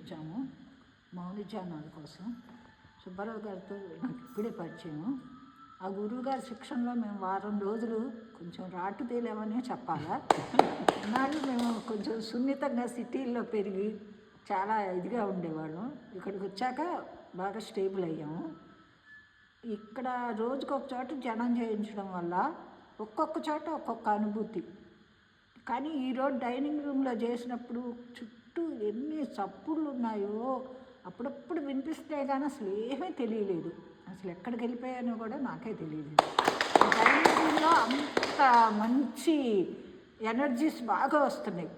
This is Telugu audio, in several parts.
వచ్చాము. మౌని ఛానల్ కోసం. సుబ్బారావు గారితో నాకు ఇప్పుడే పరిచయం ఆ గురువు గారి శిక్షణలో మేము వారం రోజులు కొంచెం రాటు తేలేమనే చెప్పాలా? నాడు మేము కొంచెం సున్నితంగా సిటీల్లో పెరిగి చాలా ఇదిగా ఉండేవాళ్ళం. ఇక్కడికి వచ్చాక బాగా స్టేబుల్ అయ్యాము. ఇక్కడ రోజుకొక చోట జనం చేయించడం వల్ల ఒక్కొక్క చోట ఒక్కొక్క అనుభూతి. కానీ ఈరోజు డైనింగ్ రూమ్లో చేసినప్పుడు చుట్టూ ఎన్ని చప్పుళ్ళు ఉన్నాయో అప్పుడప్పుడు వినిపిస్తే కానీ అసలు ఏమీ తెలియలేదు. అసలు ఎక్కడికి వెళ్ళిపోయానో కూడా నాకే తెలియలేదు. డైనింగ్ రూమ్లో అంత మంచి ఎనర్జీస్ బాగా వస్తున్నాయి.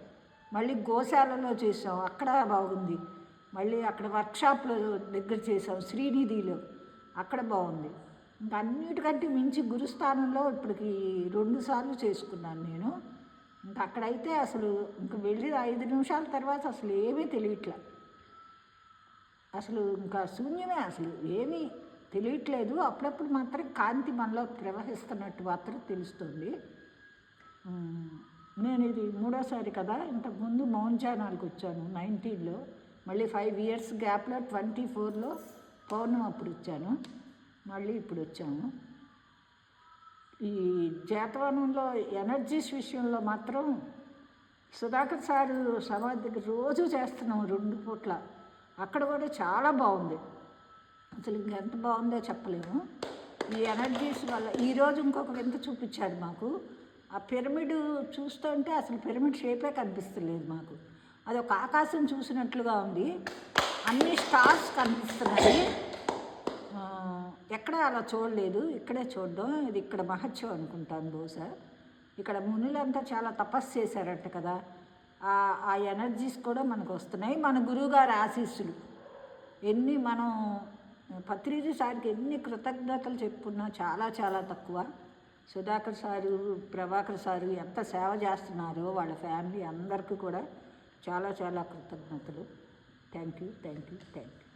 మళ్ళీ గోశాలలో చేసాం అక్కడ బాగుంది. మళ్ళీ అక్కడ వర్క్షాప్లో దగ్గర చేసాం శ్రీనిధిలో అక్కడ బాగుంది. ఇంకా అన్నిటికంటే మించి గురుస్థానంలో ఇప్పటికి రెండు సార్లు చేసుకున్నాను నేను. ఇంకా అక్కడైతే అసలు ఇంక వెళ్ళి ఐదు నిమిషాల తర్వాత అసలు ఏమీ తెలియట్లే. అసలు ఇంకా శూన్యమే అసలు ఏమీ తెలియట్లేదు. అప్పుడప్పుడు మాత్రం కాంతి మనలో ప్రవహిస్తున్నట్టు మాత్రం తెలుస్తుంది. నేను ఇది మూడోసారి కదా ఇంతకుముందు మౌన్ ఛానల్కి వచ్చాను నైన్టీన్లో. మళ్ళీ ఫైవ్ ఇయర్స్ గ్యాప్లో ట్వంటీ ఫోర్లో పౌర్ణం అప్పుడు వచ్చాను. మళ్ళీ ఇప్పుడు వచ్చాము. ఈ జాతవనంలో ఎనర్జీస్ విషయంలో మాత్రం సుధాకర్ సారు సమాధికి దగ్గర రోజు చేస్తున్నాం రెండు పూట్ల. అక్కడ కూడా చాలా బాగుంది. అసలు ఇంకెంత బాగుందో చెప్పలేము. ఈ ఎనర్జీస్ వల్ల ఈరోజు ఇంకొక వింత చూపించాడు మాకు. ఆ పిరమిడ్ చూస్తుంటే అసలు పిరమిడ్ షేపే కనిపిస్తలేదు మాకు. అది ఒక ఆకాశం చూసినట్లుగా ఉంది. అన్ని స్టార్స్ కనిపిస్తున్నాయి. ఎక్కడ అలా చూడలేదు ఇక్కడే చూడడం ఇది ఇక్కడ మహత్యం అనుకుంటాను బహుశా. ఇక్కడ మునులంతా చాలా తపస్సు చేశారట కదా. ఆ ఆ ఎనర్జీస్ కూడా మనకు వస్తున్నాయి. మన గురువుగారి ఆశీస్సులు. ఎన్ని మనం పత్రిజీ సార్కి ఎన్ని కృతజ్ఞతలు చెప్పుకున్నా చాలా చాలా తక్కువ. సుధాకర్ సారు ప్రభాకర్ సారు ఎంత సేవ చేస్తున్నారో వాళ్ళ ఫ్యామిలీ అందరికీ కూడా చాలా చాలా కృతజ్ఞతలు. Thank you thank you thank you.